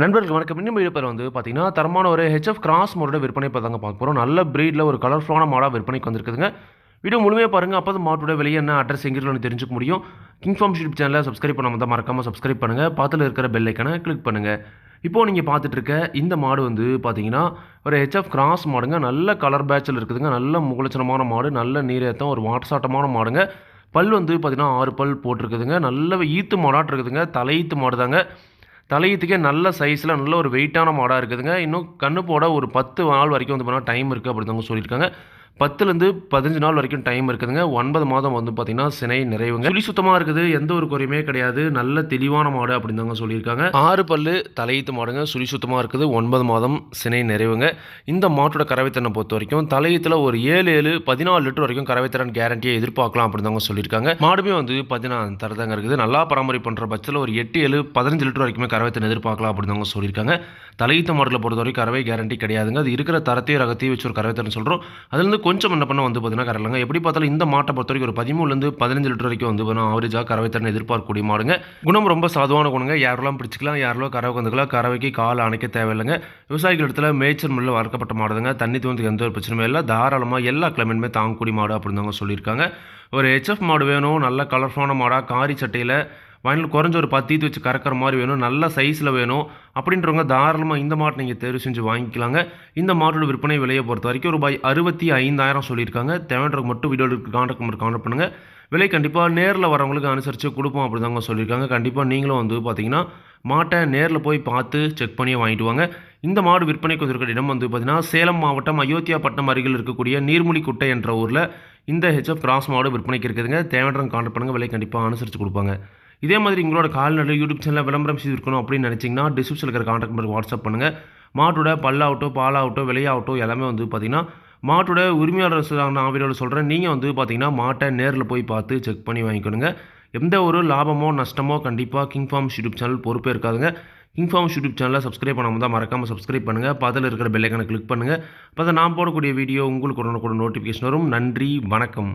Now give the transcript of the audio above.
நண்பர்கள் வணக்கம். இன்னும் வீடியோ வந்து பார்த்தீங்கன்னா தரமான ஒரு ஹெச்எஃப் கிராஸ் மோடோட விற்பனை இப்போ தாங்க பார்க்க போகிறோம் நல்ல ப்ரீடில் ஒரு கலர்ஃபுல்லான மாடாக விற்பனைக்கு வந்திருக்குதுங்க. வீடியோ முழுமையாக பாருங்கள் அப்போ மாட்டோட வெளியே என்ன அட்ரஸ் எங்கே தெரிஞ்சுக்க முடியும். கிங் ஃபார்ம் யூடியூப் சேனலை சப்ஸ்கிரைப் பண்ணாமல் தான் மறக்காமல் சப்ஸ்கிரைப் பண்ணுங்கள் பார்த்துல இருக்கிற பெல் ஐக்கனை கிளிக் பண்ணுங்கள் இப்போது நீங்கள் பார்த்துட்டு இருக்க இந்த மாடு வந்து பார்த்தீங்கன்னா ஒரு ஹெச்எஃப் கிராஸ் மாடுங்க. நல்ல கலர் பேட்சில் இருக்குதுங்க. நல்ல முகலட்சணமான மாடு. நல்ல நீரேத்தம் ஒரு வாட்டசாட்டமான மாடுங்க. பல் வந்து பார்த்தீங்கன்னா ஆறு பல் போட்டிருக்குதுங்க. நல்ல ஈத்து மாடாட்டு இருக்குதுங்க. தலையீத்து மாடு தாங்க தலையத்துக்கே நல்ல சைஸில் நல்ல ஒரு வெயிட்டான மாடாக இருக்குதுங்க. இன்னும் கண்ணு போட ஒரு பத்து நாள் வரைக்கும் வந்து பார்த்தீங்கன்னா டைம் இருக்குது அப்படின்னு சொல்லியிருக்காங்க. பத்துலேருந்து பதினஞ்சு நாள் வரைக்கும் டைம் இருக்குதுங்க. ஒன்பது மாதம் வந்து பார்த்திங்கன்னா சினை நிறைவுங்க. சுழி சுத்தமாக இருக்குது. எந்த ஒரு குறையுமே கிடையாது. நல்ல தெளிவான மாடு அப்படின்னு தாங்க சொல்லியிருக்காங்க. ஆறு பல்லு தலையீத்து மாடுங்க. சுழி சுத்தமாக இருக்குது. ஒன்பது மாதம் சினை நிறைவுங்க. இந்த மாட்டோட கறவைத்திறனை பொறுத்த வரைக்கும் தலையீத்தில் ஒரு ஏழு ஏழு பதினாலு லிட்டர் வரைக்கும் கறவைத்திறன் கேரண்டியை எதிர்பார்க்கலாம் அப்படின்னு தாங்க சொல்லியிருக்காங்க. மாடுமே வந்து பதினாறு தரதாங்க இருக்குது. நல்லா பராமரிப்பு பண்ணுற பட்சத்தில் ஒரு எட்டு ஏழு பதினஞ்சு லிட்டர் வரைக்குமே கறவைத்திறன் எதிர்பார்க்கலாம் அப்படின்னு தாங்க சொல்லியிருக்காங்க. தலையீத்த மாடலை பொறுத்த வரைக்கும் கறவை கேரண்டி கிடையாதுங்க. அது இருக்கிற தரத்தையும் ரகத்தையும் வச்சு ஒரு கறவைத்திறன் சொல்கிறோம் அதுலேருந்து கொஞ்சம் என்ன பண்ண வந்து பார்த்தீங்கன்னா கரலாங்க எப்படி பார்த்தாலும் இந்த மாட்டை பொறுத்த வரைக்கும் ஒரு பதிமூணுலேருந்து பதினஞ்சு லிட்டர் வரைக்கும் வந்து பார்த்தீங்கன்னா ஆவரேஜாக கறவைத்திறன் எதிர்பார்க்கக்கூடிய மாடுங்க. குணம் ரொம்ப சாதுவான குணங்க. யாரெல்லாம் பிடிச்சிக்கலாம் யாரெல்லாம் கறவை வந்துக்கலாம் கறவைக்கு கால் அணைக்க தேவையில்லைங்க. விவசாயிகள் இடத்துல மேய்ச்சல் முள்ள வளர்க்கப்பட்ட மாடுங்க தண்ணி தோந்து எந்த ஒரு பிரச்சனையும் இல்லை. தாராளமாக எல்லா கிளைமேட்டுமே தாங்கக்கூடிய மாடு அப்படின்னு தாங்க சொல்லியிருக்காங்க. ஒரு ஹெச்எஃப் மாடு வேணும். நல்ல கலர்ஃபுல்லான மாடாக காரி சட்டையில் வயலில் குறைஞ்ச ஒரு பத்து தீத்து வச்சு கறக்கிற மாதிரி வேணும் நல்ல சைஸில் வேணும் அப்படின்றவங்க தாராளமாக இந்த மாட்டை நீங்கள் தேர்வு செஞ்சு வாங்கிக்கலாங்க. இந்த மாட்டோட விற்பனை விலையை பொறுத்த வரைக்கும் ரூபாய் அறுபத்தி ஐந்தாயிரம் சொல்லியிருக்காங்க. தேவைன்றவங்க மட்டும் வீடியோவில் காண்டாக்ட் நம்பர் கான்டாக்ட் பண்ணுங்கள் விலை கண்டிப்பாக நேரில் வரவங்களுக்கு அனுசரித்து கொடுப்போம் அப்படி தாங்க சொல்லியிருக்காங்க. கண்டிப்பாக நீங்களும் வந்து பார்த்தீங்கன்னா மாட்டை நேரில் போய் பார்த்து செக் பண்ணி வாங்கிட்டு வாங்க. இந்த மாடு விற்பனைக்கு வந்திருக்கிற இடம் வந்து பார்த்திங்கன்னா சேலம் மாவட்டம் அயோத்தியா பட்டம் அருகில் இருக்கக்கூடிய நீர்மொழிக்குட்டை என்ற ஊரில் இந்த ஹெச்எஃப் கிராஸ் மாடு விற்பனைக்கு இருக்குதுங்க. தேவையான கான்டாக்ட் பண்ணுங்கள் விலை கண்டிப்பாக அனுசரித்து கொடுப்பாங்க. இதே மாதிரி உங்களோட கால்நடை யூடியூப் சேனலில் விளம்பரம் செய்திருக்கணும் அப்படின்னு நினச்சிங்கன்னா டிஸ்கிரிப்ஷனில் இருக்கிற கான்டாக்ட் நம்பருக்கு வாட்ஸ்அப் பண்ணுங்கள் மாட்டோட பல்லாகட்டோ பாலாகட்டோ விலையாகட்டோ எல்லாமே வந்து பார்த்திங்கன்னா மாட்டோட உரிமையாளர் நான் வீடியோவில் சொல்கிறேன் நீங்கள் வந்து பார்த்தீங்கன்னா மாட்டை நேரில் போய் பார்த்து செக் பண்ணி வாங்கிக்கணுங்க. எந்த ஒரு லாபமோ நஷ்டமோ கண்டிப்பாக கிங் ஃபார்ம்ஸ் யூடியூப் சேனல் பொறுப்பே இருக்காதுங்க. கிங் ஃபார்ம்ஸ் யூடியூப் சேனலில் சப்ஸ்கிரைப் பண்ணாமல் தான் மறக்காமல் சப்ஸ்கிரைப் பண்ணுங்கள் பதில் இருக்கிற பெல்லைக்கான கிளிக் பண்ணுங்கள் அப்போ நான் போடக்கூடிய வீடியோ உங்களுக்கு உடனுக்குடன் நோட்டிஃபிகேஷன் வரும். நன்றி வணக்கம்.